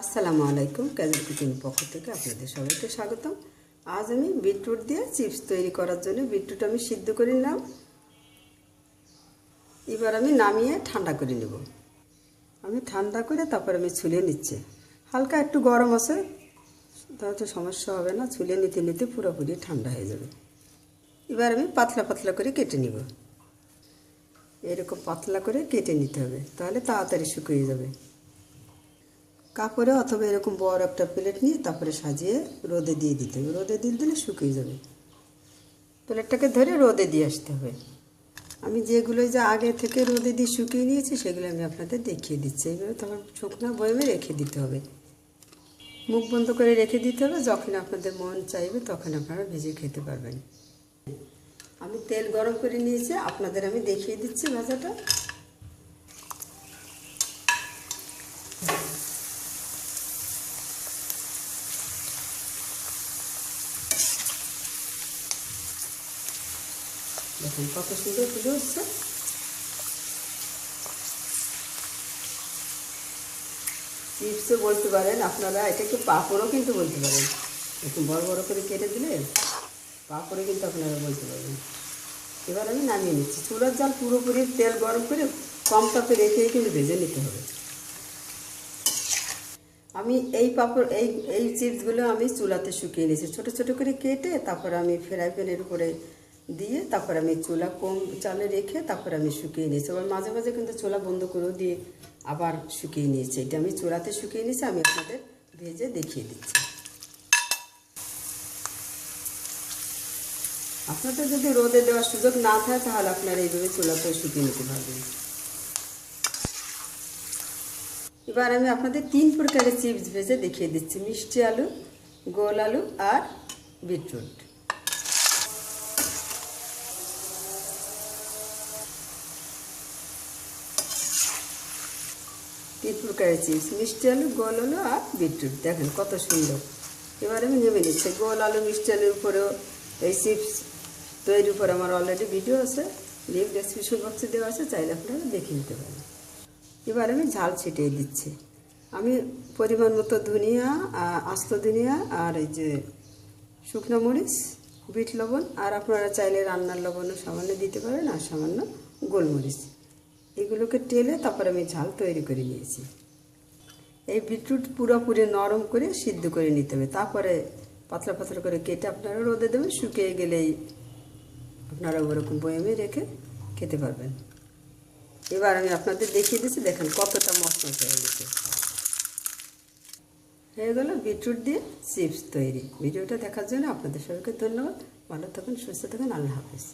আসসালামু আলাইকুম ক্যাজেল কুকিং পক্ষ থেকে আপনাদের সবাইকে স্বাগতম। আজ আমি বিটরুট দিয়ে চিপস তৈরি করার জন্য বিটরুট আমি সিদ্ধ করে নিলাম। এবার আমি নামিয়ে ঠান্ডা করে নেব। আমি ঠান্ডা করে তারপর আমি ছুলে নিচ্ছি। হালকা একটু গরম আছে, তাহলে সমস্যা হবে না, ছুলে নিতে নিতে পুরোপুরি ঠান্ডা হয়ে যাবে। এবার আমি পাতলা পাতলা করে কেটে নিব। এরকম পাতলা করে কেটে নিতে হবে, তাহলে তাড়াতাড়ি শুকিয়ে যাবে। কাপড়ে অথবা এরকম বড় একটা প্লেট নিয়ে তারপরে সাজিয়ে রোদে দিয়ে দিতে হবে। রোদে দিয়ে দিলে শুকিয়ে যাবে। প্লেটটাকে ধরে রোদে দিয়ে আসতে হবে। আমি যেগুলো যে আগে থেকে রোদে দিয়ে শুকিয়ে নিয়েছি, সেগুলো আমি আপনাদের দেখিয়ে দিচ্ছি। এইভাবে তখন শুকনো বয়মে রেখে দিতে হবে। মুখ বন্ধ করে রেখে দিতে হবে। যখন আপনাদের মন চাইবে তখন আপনারা ভেজে খেতে পারবেন। আমি তেল গরম করে নিয়েছি। আপনাদের আমি দেখিয়ে দিচ্ছি ভাজাটা। দেখুন কত সুন্দর ফুটে হচ্ছে চিপসও বলতে পারেন, আপনারা এটাকে পাঁপড়ও কিন্তু বলতে পারেন। একটু বড় বড় করে কেটে দিলে পাঁপড়ে কিন্তু আপনারা বলতে পারবেন। এবার আমি নামিয়ে নিচ্ছি। চুলার জাল পুরোপুরি তেল গরম করে কম তাপে রেখে কিন্তু ভেজে নিতে হবে। আমি এই পাপড়, এই এই চিপসগুলো আমি চুলাতে শুকিয়ে নিয়েছি। ছোটো ছোটো করে কেটে তারপর আমি ফ্রাই প্যানের উপরে দিয়ে তারপর আমি চুলা কম, চালে রেখে তারপর আমি শুকিয়ে নিয়েছি। আবার মাঝে মাঝে কিন্তু চুলা বন্ধ করেও দিয়ে আবার শুকিয়ে নিয়েছি। এটা আমি চুলাতে শুকিয়ে নিয়েছি, আমি আপনাদের ভেজে দেখিয়ে দিচ্ছি। আপনাদের যদি রোদে দেওয়ার সুযোগ না থাকে, তাহলে আপনারা এইভাবে চুলাতে শুকিয়ে নিতে পারবেন। এবার আমি আপনাদের তিন প্রকারের চিপস ভেজে দেখিয়ে দিচ্ছি। মিষ্টি আলু, গোল আলু আর বিটরুট। তিন প্রকারের চিপস মিষ্টি আলু, গোল আলু আর বিটরুট। দেখেন কত সুন্দর। এবার আমি নেমে নিচ্ছি। গোল আলু, মিষ্টি আলুর উপরেও এই চিপস তৈরির উপর আমার অলরেডি ভিডিও আছে। লিঙ্ক ডেসক্রিপশন বক্সে দেওয়া আছে। চাইলে আপনারা দেখে নিতে পারেন। এবার আমি ঝাল ছিটিয়ে দিচ্ছি। আমি পরিমাণ মতো ধনিয়া আস্ত ধনিয়া আর এই যে শুকনো মরিচ, বিট লবণ আর আপনারা চাইলে রান্নার লবণও সামান্য দিতে পারেন আর সামান্য গোলমরিচ। এগুলোকে টেলে তারপর আমি ঝাল তৈরি করে নিয়েছি। এই বিটরুট পুরোপুরি নরম করে সিদ্ধ করে নিতে হবে। তারপরে পাতলা পাতলা করে কেটে আপনারা রোদে দেবেন, শুকিয়ে গেলেই আপনারা ওরকম বয়ামে রেখে খেতে পারবেন। এবার আমি আপনাদের দেখিয়ে দিচ্ছি, দেখেন কতটা মশলা হয়ে গেছে। হয়ে গেল বিটরুট দিয়ে চিপস তৈরি। ভিডিওটা দেখার জন্য আপনাদের সবাইকে ধন্যবাদ। ভালো থাকুন, সুস্থ থাকুন, আল্লাহ হাফিজ।